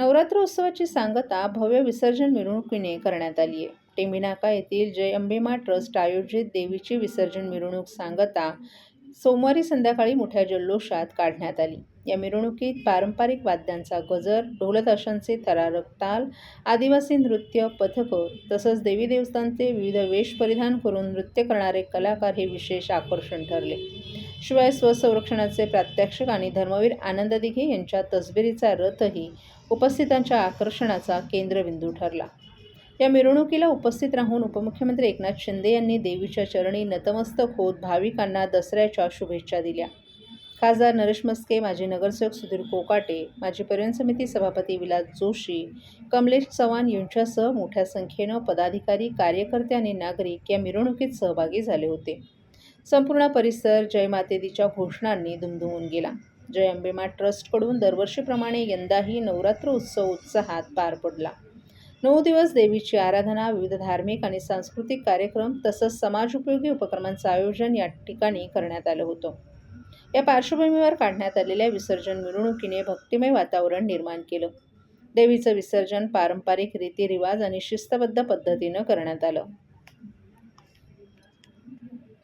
नवरात्र उत्सवाची सांगता भव्य विसर्जन मिरवणुकीने करण्यात आली आहे. टेंबिनाका येथील जय अंबेमा ट्रस्ट आयोजित देवीची विसर्जन मिरवणूक सांगता सोमवारी संध्याकाळी मोठ्या जल्लोषात काढण्यात आली. या मिरवणुकीत पारंपरिक वाद्यांचा गजर ढोलताशांचे थरारक ताल आदिवासी नृत्य पथकं तसंच देवी देवस्थानचे विविध वेश परिधान करून नृत्य करणारे कलाकार हे विशेष आकर्षण ठरले. शिवाय स्वसंरक्षणाचे प्रात्यक्षिक आणि धर्मवीर आनंद दिघे यांच्या तसबिरीचा रथही उपस्थितांच्या आकर्षणाचा केंद्रबिंदू ठरला. या मिरवणुकीला उपस्थित राहून उपमुख्यमंत्री एकनाथ शिंदे यांनी देवीच्या चरणी नतमस्तक होत भाविकांना दसऱ्याच्या शुभेच्छा दिल्या. खासदार नरेश मस्के माजी नगरसेवक सुधीर कोकाटे माजी पर्यटन समिती सभापती विलास जोशी कमलेश चव्हाण यांच्यासह मोठ्या संख्येनं पदाधिकारी कार्यकर्ते आणि नागरिक या मिरवणुकीत सहभागी झाले होते. संपूर्ण परिसर जय मातेदीच्या घोषणांनी दुमदुमून गेला. जय अंबेमा ट्रस्टकडून दरवर्षीप्रमाणे यंदाही नवरात्र उत्सव उत्साहात पार पडला. नऊ दिवस देवीची आराधना विविध धार्मिक आणि सांस्कृतिक कार्यक्रम तसंच समाजोपयोगी उपक्रमांचं आयोजन या ठिकाणी करण्यात आलं होतं. या पार्श्वभूमीवर काढण्यात आलेल्या विसर्जन मिरवणुकीने भक्तिमय वातावरण निर्माण केलं. देवीचं विसर्जन पारंपरिक रीतिरिवाज आणि शिस्तबद्ध पद्धतीनं करण्यात आलं.